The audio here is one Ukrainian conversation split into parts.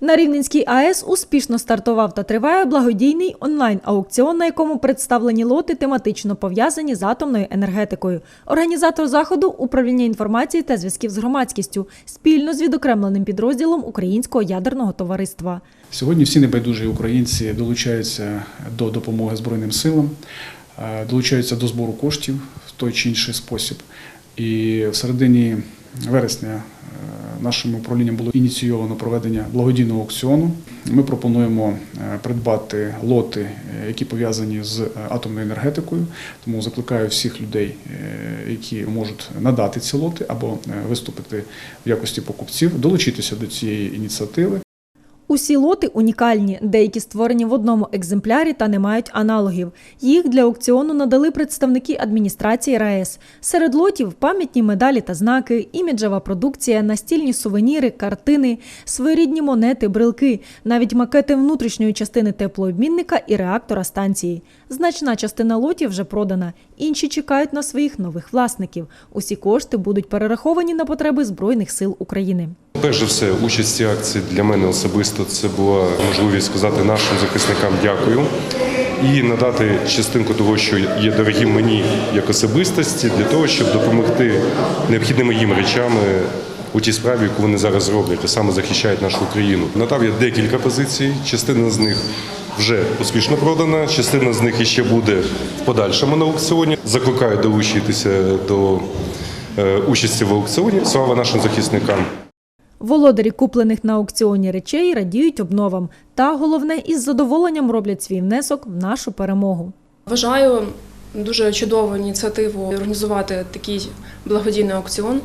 На Рівненській АЕС успішно стартував та триває благодійний онлайн-аукціон, на якому представлені лоти тематично пов'язані з атомною енергетикою. Організатор заходу управління інформації та зв'язків з громадськістю спільно з відокремленим підрозділом Українського ядерного товариства. Сьогодні всі небайдужі українці долучаються до допомоги Збройним силам, е, долучаються до збору коштів в той чи інший спосіб. І в середині вересня нашим управлінням було ініційовано проведення благодійного аукціону. Ми пропонуємо е, придбати лоти, е, які пов'язані з е, атомною енергетикою. Тому закликаю всіх людей, які можуть надати ці лоти або виступити в якості покупців, долучитися до цієї ініціативи. Усі лоти унікальні, деякі створені в одному екземплярі та не мають аналогів. Їх для аукціону надали представники адміністрації РаЕС. Серед лотів пам'ятні медалі та знаки, іміджева продукція, настільні сувеніри, картини, своєрідні монети, брелки, навіть макети внутрішньої частини теплообмінника і реактора станції. Значна частина лотів вже продана, інші чекають на своїх нових власників. Усі кошти будуть перераховані на потреби Збройних сил України. Перш за все, участь акції для мене особисто це була можливість сказати нашим захисникам дякую і надати частинку того, що є дорогі мені як особистості, для того, щоб допомогти необхідними їм речами у тій справі, яку вони зараз роблять, а саме захищають нашу країну. Надав я декілька позицій. Частина з них вже успішно продана, частина з них іще буде в подальшому на аукціоні. Закликаю долучитися до е, участі в аукціоні. Слава нашим захисникам. Володарі куплених на аукціоні речей радіють обновам та головне із задоволенням роблять свій внесок в нашу перемогу. Вважаю дуже чудову ініціативу організувати такий благодійний аукціон,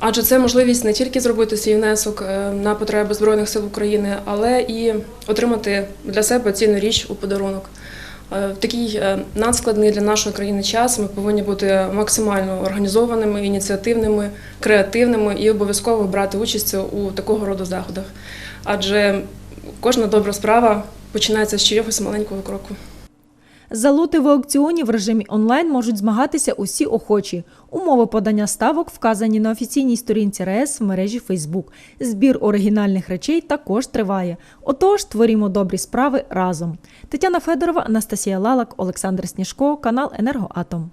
адже це можливість не тільки зробити свій внесок е, на потреби Збройних сил України, але і отримати для себе цінну річ у подарунок. Е, В такий е, надскладний для нашої країни час ми повинні бути максимально організованими, ініціативними, креативними і обов'язково брати участь у такого роду заходах. Адже кожна добра справа починається з чогось маленького кроку. За лоти в аукціоні в режимі онлайн можуть змагатися усі охочі. Умови подання ставок вказані на офіційній сторінці РЕС в мережі Фейсбук. Збір оригінальних речей також триває. Отож, творімо добрі справи разом. Тетяна Федорова, Анастасія Лалак, Олександр Сніжко, канал Енергоатом.